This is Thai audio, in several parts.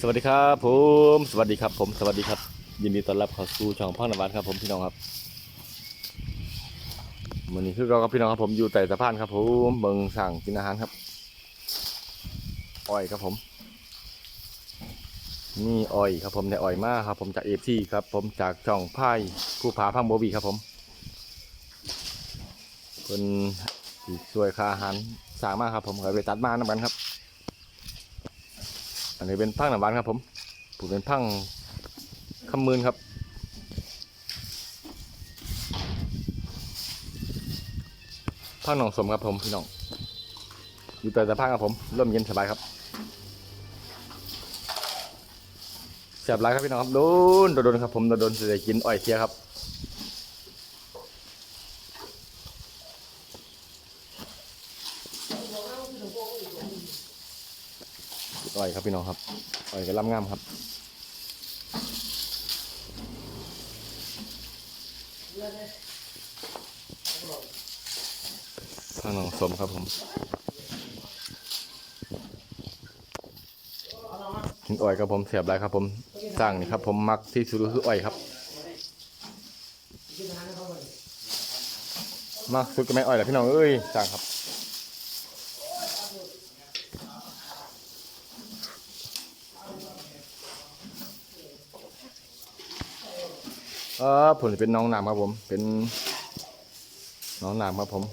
สวัสดีครับผมสวัสดีครับผมสวัสดีครับ ยินดีต้อนรับเข้าสู่ช่องพังนวัดครับ ผมพี่น้องครับวันนี้คือเรากับพี่น้องครับผมอยู่แต่สะพานครับผมเบิงสั่งกินอาหารครับอ้อยครับผมนี่อ้อยครับผมในอ้อยมากครับ ผมจากเอฟซีครับ ผมจากช่องไพ่ผู้พาพังโบวีครับผมเป็นช่วยค่าอาหารสร้างมากครับ ผมก็ไปตัดมาน้ำกันครับ อันนี้เป็นพังหนำหวานครับผมผมเป็นพังคำมืนครับพังหนองสมครับผมพี่น้อง อยู่แต่สะพานครับผมร่มเย็นสบายครับเสียบไรครับพี่น้องครับโดนโดนครับผมโดนจะได้กินอ้อยเทียครับ อยครับพี่น้องครับอ้อยกระลำงามครับข้างหนองสมครับผมกินอ้อยครับผมเสียบไรครับผมสร้างนี่ครับ ผมมักที่สุดก็คืออ้อยครับมากสุดก็ไม่อ้อยแหละพี่น้องเอ้ยสร้างครับ เออผมเป็นน้องน้ำครับผม เป็นน้องน้ำครับผม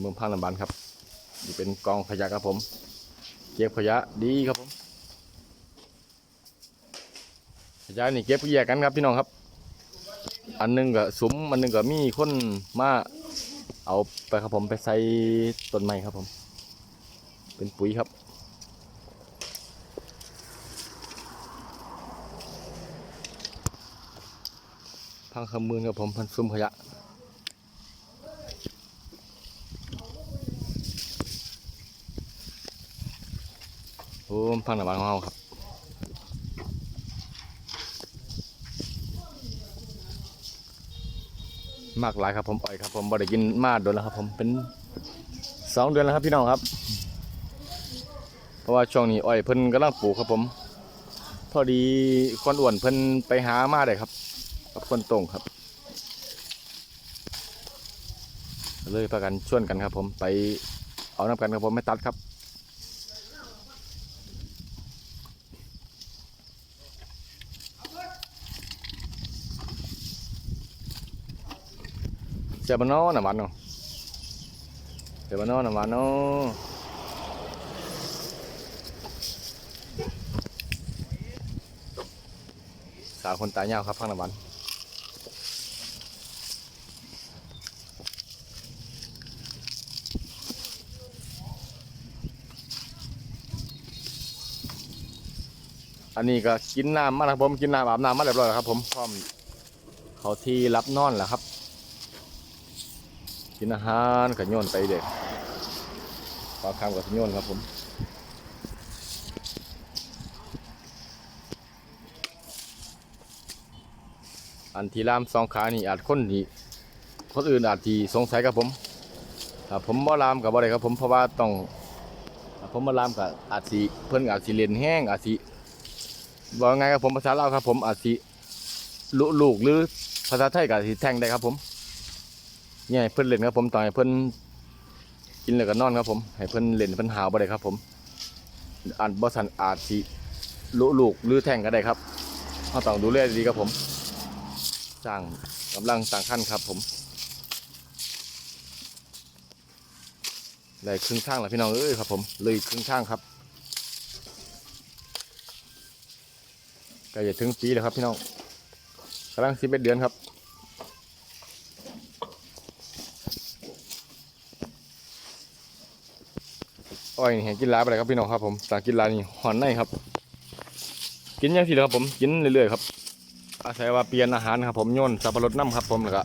เมืองพังลำบานครับนี่เป็นกองขยะครับผม เก็บขยะดีครับผม ขยะนี่เก็บแยกกันครับพี่น้องครับ อันหนึงก็สุมอันหนึงก็มีคนมาเอาไปครับผมไปใส่ต้นไม้ครับผม เป็นปุ๋ยครับ พังคำมือกับผมพันซุ่มขยะโอ้พังหน้าบ้านของเราครับมากหลายครับผมอ่อยครับผมบ่ได้กินมาโดนแล้วครับ ผมเป็นสองเดือนแล้วครับพี่น้องครับ เพราะว่าช่วงนี้อ้อยเพิ่นกำลังปลูกครับผม พอดีคนอ้วนเพิ่นไปหามาได้ครับ กับคนตรงครับ เลยพากันชวนกันครับ ผมไปเอาน้ำกันครับผมไม่ตัดครับเจ้าบ้านนอหน่ะมันเนาะเจ้าบ้านนอหน่ะมันเนาะสาวคนตายยาวครับพังน้ำมัน อันนี้ก็กินน้ำมาแล้วครับผมกินน้ำอาบน้ำมาเรียบร้อยแล้วครับ ผมพร้อมเขาที่รับนอนแล้วครับ กินอาหารกับโยนไปเด็กปลาคำกับโยนครับผมอันที่ล่ามสองขานี่อาจคนที่คนอื่นอาจที่สงสัยครับผมถ้าผมบ่ลามกับบ่ได้ครับผมเพราะว่าต้องผมบ่ลามกับอาจสิเพิ่นอาจสิเล่นแห้งอาจสิ บอกไงครับผมภาษาลาวครับ ผมอาจสิลุลูกหรือภาษาไทยก็อาจสิแทงได้ครับ ผมเนี่ยให้เพิ่นเล่นครับผมต่อให้เพิ่นกินแล้วก็นอนครับ ผมให้เพิ่นเล่นเพิ่นหาวบ่ได้ครับ ผมอันบ่สันอาจสิลุลูกหรือแทงก็ได้ครับเราต้องดูแลดีครับผมสร้างกำลังต่างขั้นครับ ผมได้ครึ่งทางแล้วพี่น้องเอ้ยครับ ผมเลยครึ่งทางครับ ก็จะถึงปีแล้วครับพี่น้องกำลังสิบเอ็ดเดือนครับอ้อยนี่เห็นกินลาไปเลยครับพี่น้องครับผมจากกินลานี่หอนในครับ กินย่างทีเลยครับผมกินเรื่อยๆครับ อาศัยว่าเปลี่ยนอาหารครับผมโยนสับปะรดน้ำครับผมแล้วก็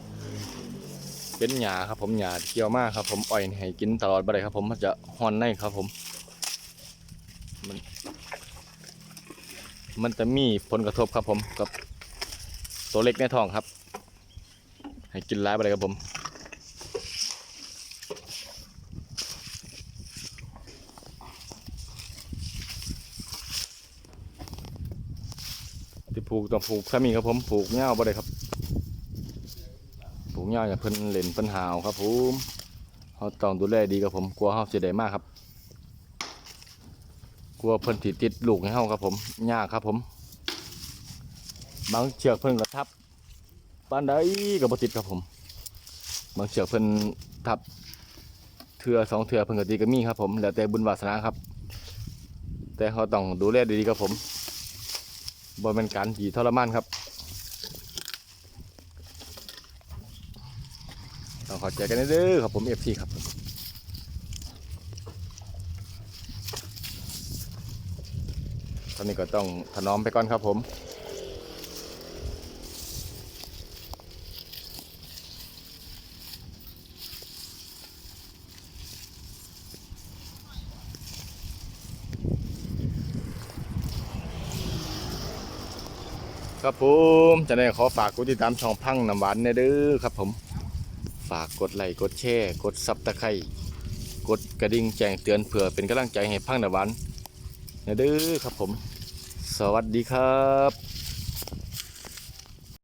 เป็นหญ้าครับผมหญ้าเกี่ยวมากครับผมอ้อยนี่ให้กินตลอดไปเลยครับ ผมมันจะหอนในครับผม มัน มันจะมีผลกระทบครับผมกับตัวเล็กในท้องครับ ให้กินร้ายไปเลยครับผม ที่ผูกต้องผูกถ้ามีครับผมผูกเง่าไปเลยครับ ผูกเง่าอย่าเพิ่นเล่นเพิ่นหาวครับผมเขาต้องดูแลดีครับผมกลัวเขาเจะได้มากครับ กลัวเพิ่นติติดลูกให้เฮาครับผมยากครับผม บางเชือกเพิ่นก็ทับปานใดก็บ่ติดครับผม บางเชือกเพิ่นทับเทือสองเทือเพิ่นก็ติดก็มีครับผมแล้วแต่บุญวาสนาครับ แต่เขาต้องดูแลดีๆครับผมบ่เป็นการขี่ทรมานครับต้องข้าใจกันเด้อครับผม FT ครับผม ตอนนี้ก็ต้องถนอมไปก่อนครับผมครับผมจะได้ขอฝากกดติดตามช่องพังน้ำหวานเนเด้อครับผม ฝากกดไลค์กดแชร์กดซับตะไคร่กดกระดิ่งแจ้งเตือนเพื่อเป็นกำลังใจให้พังน้ำหวาน เนเด้อครับผม สวัสดีครับ